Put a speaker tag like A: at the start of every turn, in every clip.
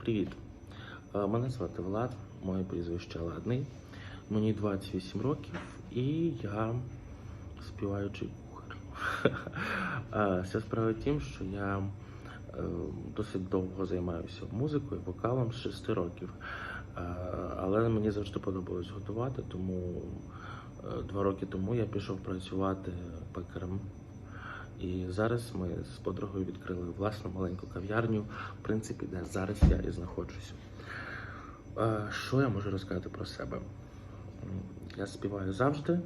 A: Привіт. Е, Мене звати Влад, моє прізвище Ладний. Мені 28 років і я співаючий кухар. Е, Вся справа в тім, що я е, досить довго займаюся музикою, вокалом з 6 років. Е, Але мені завжди подобалось готувати, тому е, два роки тому я пішов працювати пекарем. І зараз ми з подругою відкрили власну маленьку кав'ярню, в принципі, де зараз я і знаходжуся. Е, Що я можу розказати про себе? Я співаю завжди,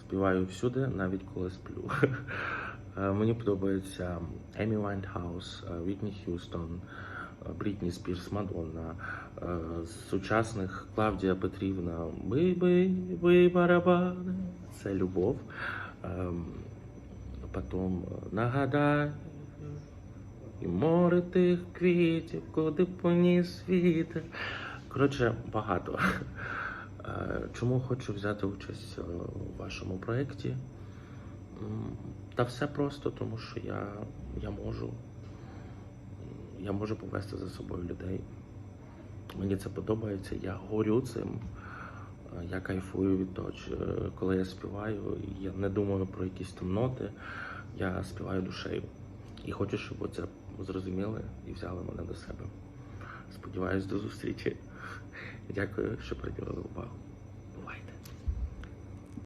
A: співаю всюди, навіть коли сплю. Е, Мені подобається Емі Вайнхаус, е, Вітні Х'юстон, Брітні Спірс, Мадонна, е, сучасних Клавдія Петрівна, бий бий бий барабани. Це любов. Потім е, нагадай і море тих квітів, куди поніс вітер. Коротше, багато. Е, Чому хочу взяти участь е, у вашому проєкті? Та все просто, тому що я, я можу. Я можу повести за собою людей. Мені це подобається, я горю цим. Е, Я кайфую від того, чи- коли я співаю, я не думаю про якісь там ноти, я співаю душею. І хочу, щоб це зрозуміли і взяли мене до себе. Сподіваюсь, до зустрічі. Дякую, що приділили увагу.